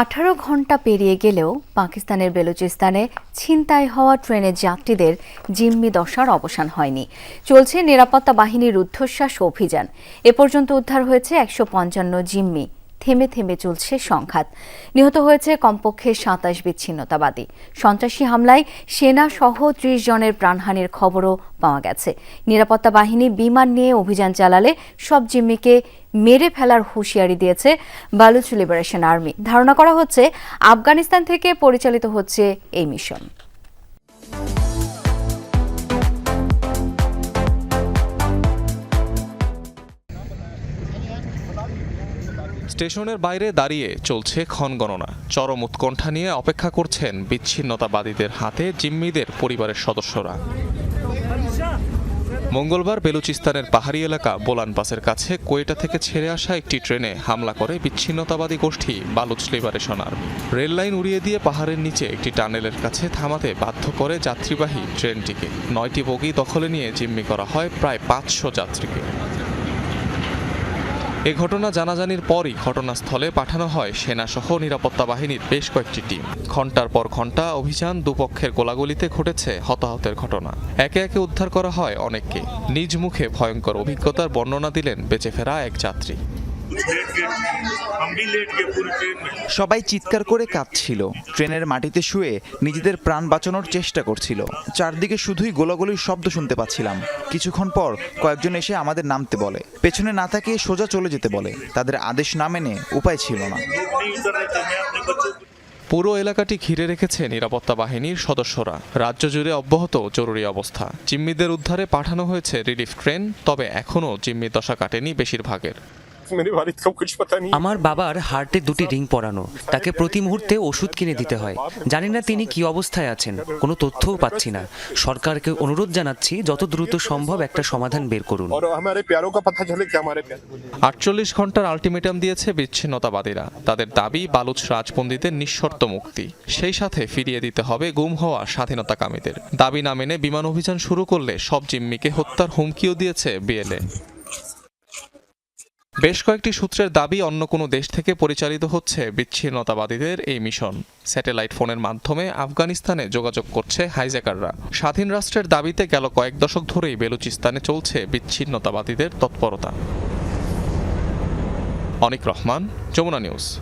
আঠারো ঘণ্টা পেরিয়ে গেলেও পাকিস্তানের বেলুচিস্তানে ছিনতাই হওয়া ট্রেনের যাত্রীদের জিম্মি দশার অবসান হয়নি। চলছে নিরাপত্তা বাহিনীর রুদ্ধশ্বাস অভিযান। এ পর্যন্ত উদ্ধার হয়েছে একশো পঞ্চান্ন জিম্মি। থেমে থেমে চলছে সংঘাত। নিহত হয়েছে কমপক্ষে সাতাশ বিচ্ছিন্নতাবাদী। সন্ত্রাসী হামলায় সেনা সহ ত্রিশ জনের প্রাণহানির খবরও পাওয়া গেছে। নিরাপত্তা বাহিনী বিমান নিয়ে অভিযান চালালে সব জিম্মিকে মেরে ফেলার হুঁশিয়ারি দিয়েছে বালুচ লিবারেশন আর্মি। ধারণা করা হচ্ছে, আফগানিস্তান থেকে পরিচালিত হচ্ছে এই মিশন। স্টেশনের বাইরে দাঁড়িয়ে চলছে ক্ষণগণনা চরম উৎকণ্ঠা নিয়ে অপেক্ষা করছেন বিচ্ছিন্নতাবাদীদের হাতে জিম্মিদের পরিবারের সদস্যরা। মঙ্গলবার বেলুচিস্তানের পাহাড়ি এলাকা বোলান পাসের কাছে কোয়েটা থেকে ছেড়ে আসা একটি ট্রেনে হামলা করে বিচ্ছিন্নতাবাদী গোষ্ঠী Baloch liberation army. Rail line উড়িয়ে দিয়ে পাহাড়ের নিচে একটি টানেলের কাছে থামাতে বাধ্য করে যাত্রীবাহী ট্রেনটিকে। নয়টি বগি দখলে নিয়ে জিম্মি করা হয় প্রায় পাঁচশো যাত্রীকে। এ ঘটনা জানাজানির পরই ঘটনাস্থলে পাঠানো হয় সেনাসহ নিরাপত্তা বাহিনীর বেশ কয়েকটি টিম। ঘণ্টার পর ঘণ্টা অভিযান দুপক্ষের গোলাগুলিতে ঘটেছে হতাহতের ঘটনা। একে একে উদ্ধার করা হয় অনেককে। নিজ মুখে ভয়ঙ্কর অভিজ্ঞতার বর্ণনা দিলেন বেঁচে ফেরা এক যাত্রী। সবাই চিৎকার করে কাঁদছিল ট্রেনের মাটিতে শুয়ে নিজেদের প্রাণ বাঁচানোর চেষ্টা করছিল। চারদিকে শুধুই গোলাগুলির শব্দ শুনতে পাচ্ছিলাম। কিছুক্ষণ পর কয়েকজন এসে আমাদের নামতে বলে। পেছনে না তাকিয়ে সোজা চলে যেতে বলে। তাদের আদেশ না মেনে উপায় ছিল না। পুরো এলাকাটি ঘিরে রেখেছে নিরাপত্তা বাহিনীর সদস্যরা। রাজ্য জুড়ে অব্যাহত জরুরি অবস্থা। জিম্মিদের উদ্ধারে পাঠানো হয়েছে রিলিফ ট্রেন তবে এখনও জিম্মি দশা কাটেনি বেশিরভাগের। আমার বাবার হার্টে দুটি রিং পরানো। তাকে প্রতি মুহূর্তে ওষুধ কিনে দিতে হয়। জানি না তিনি কি অবস্থায় আছেন। কোনো তথ্যও পাচ্ছি না। সরকারকে অনুরোধ জানাচ্ছি যত দ্রুত সম্ভব একটা সমাধান বের করুন। আটচল্লিশ ঘণ্টার আলটিমেটাম দিয়েছে বিচ্ছিন্নতাবাদীরা। তাদের দাবি বালুচ রাজপন্দিতের নিঃশর্ত মুক্তি। সেই সাথে ফিরিয়ে দিতে হবে গুম হওয়া স্বাধীনতাকামীদের। দাবি না মেনে বিমান অভিযান শুরু করলে সব জিম্মিকে হত্যার হুমকিও দিয়েছে বিএলএ। বেশ কয়েকটি সূত্রের দাবি অন্য কোনো দেশ থেকে পরিচালিত হচ্ছে বিচ্ছিন্নতাবাদীদের এই মিশন। স্যাটেলাইট ফোনের মাধ্যমে আফগানিস্তানে যোগাযোগ করছে হাইজ্যাকাররা। স্বাধীন রাষ্ট্রের দাবিতে গেল কয়েক দশক ধরেই বেলুচিস্তানে চলছে বিচ্ছিন্নতাবাদীদের তৎপরতা। অনিক রহমান, যমুনা নিউজ।